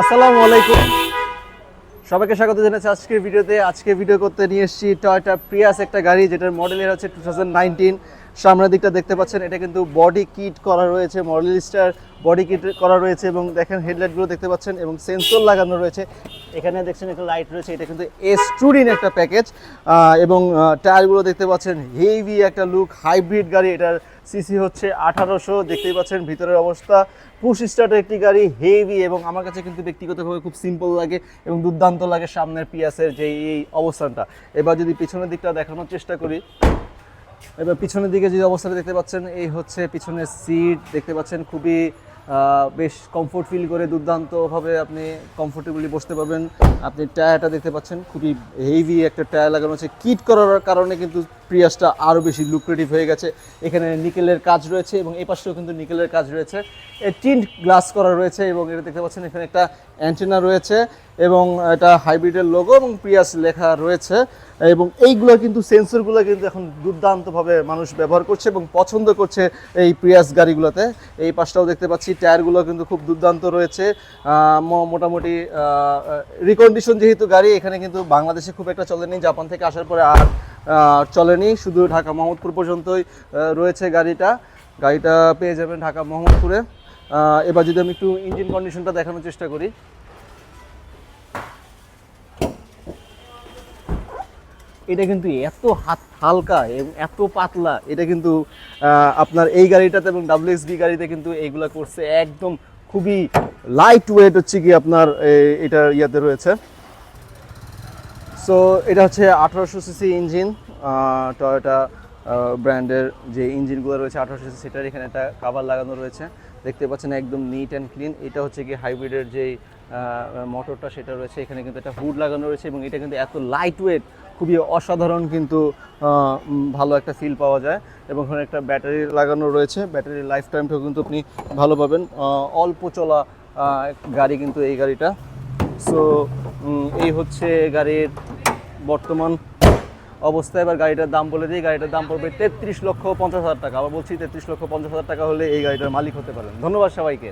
আসসালামু আলাইকুম। সবাইকে স্বাগত জানাচ্ছি আজকের ভিডিওতে। আজকে ভিডিও করতে নিয়ে এসেছি টয়টা প্রিয়াস একটা গাড়ি, যেটার মডেলের হচ্ছে টু থাউজেন্ড সামনের দিকটা দেখতে পাচ্ছেন, এটা কিন্তু বডি কিট করা রয়েছে মডেলিস্টার বডি কিট করা রয়েছে এবং দেখেন হেডলাইটগুলো দেখতে পাচ্ছেন এবং সেন্সর লাগানো রয়েছে। এখানে দেখছেন একটা লাইট রয়েছে, এটা কিন্তু এস্টুডিন একটা প্যাকেজ এবং টায়ারগুলো দেখতে পাচ্ছেন হেভি একটা লুক হাইব্রিড গাড়ি, এটার সিসি হচ্ছে আঠারোশো, দেখতেই পাচ্ছেন ভিতরের অবস্থা। পুশ স্টার্টের একটি গাড়ি হেভি এবং আমার কাছে কিন্তু ব্যক্তিগতভাবে খুব সিম্পল লাগে এবং দুর্দান্ত লাগে সামনের পিয়াসের যে এই অবস্থানটা। এবার যদি পিছনের দিকটা দেখানোর চেষ্টা করি এবার পিছনের দিকে যে অবস্থাটা দেখতে পাচ্ছেন, এই হচ্ছে পিছনের সিট দেখতে পাচ্ছেন খুবই বেশ কমফোর্ট ফিল করে দুর্দান্তভাবে আপনি কমফোর্টেবলি বসতে পারবেন। আপনি টায়ারটা দেখতে পাচ্ছেন, খুবই হেভি একটা টায়ার লাগানো আছে। কিট করার কারণে কিন্তু প্রিয়াসটা আরও বেশি লুক্রেটিভ হয়ে গেছে। এখানে নিকেলের কাজ রয়েছে এবং এই পাশেও কিন্তু নিকেলের কাজ রয়েছে। টিন্ট গ্লাস করা রয়েছে এবং এটা দেখতে পাচ্ছেন, এখানে একটা অ্যান্টেনা রয়েছে এবং এটা হাইব্রিডের লোগো এবং প্রিয়াস লেখা রয়েছে। এবং এইগুলো কিন্তু সেন্সরগুলো কিন্তু এখন দুর্দান্তভাবে মানুষ ব্যবহার করছে এবং পছন্দ করছে এই প্রিয়াস গাড়িগুলোতে। এই পাশটাও দেখতে পাচ্ছি, টায়ারগুলো কিন্তু খুব দুর্দান্ত রয়েছে। মোটামুটি রিকন্ডিশন যেহেতু গাড়ি, এখানে কিন্তু বাংলাদেশে খুব একটা চলেনি। জাপান থেকে আসার পরে আর চলেনি। শুধু ঢাকা মোহাম্মদপুর পর্যন্তই রয়েছে গাড়িটা। গাড়িটা পেয়ে যাবেন ঢাকা মোহাম্মদপুরে। এবার যদি আমি একটু ইঞ্জিন কন্ডিশনটা দেখানোর চেষ্টা করি। এটা কিন্তু এত হাত হালকা এবং এত পাতলা, এটা কিন্তু আপনার এই গাড়িটাতে এবং ডাব্লিউএসবি গাড়িতে কিন্তু এইগুলা করছে একদম খুবই লাইট ওয়েট হচ্ছে কি আপনার, এ- এটার ইয়াতে রয়েছে। সো এটা হচ্ছে আঠারোশো সিসি ইঞ্জিন টয়োটা ব্র্যান্ডের যে ইঞ্জিনগুলো রয়েছে আঠারোশো সিসি সেটার এখানে একটা কাভার লাগানো রয়েছে। দেখতে পাচ্ছেন একদম নিট অ্যান্ড ক্লিন এটা হচ্ছে কি হাইব্রিডের যে মোটরটা সেটা রয়েছে। এখানে কিন্তু একটা হুড লাগানো রয়েছে এবং এটা কিন্তু এত লাইট ওয়েট খুবই অসাধারণ কিন্তু ভালো একটা ফিল পাওয়া যায়। এবং ওখানে একটা ব্যাটারি লাগানো রয়েছে। ব্যাটারির লাইফ টাইমটাও কিন্তু আপনি ভালো পাবেন। অল্প চলা গাড়ি কিন্তু এই গাড়িটা। সো এই হচ্ছে গাড়ির বর্তমান অবস্থায় এবার গাড়িটার দাম বলে দিই, গাড়িটার দাম পড়বে তেত্রিশ লক্ষ পঞ্চাশ হাজার টাকা। আবার বলছি তেত্রিশ লক্ষ পঞ্চাশ হাজার টাকা হলে এই গাড়িটার মালিক হতে পারেন। ধন্যবাদ সবাইকে।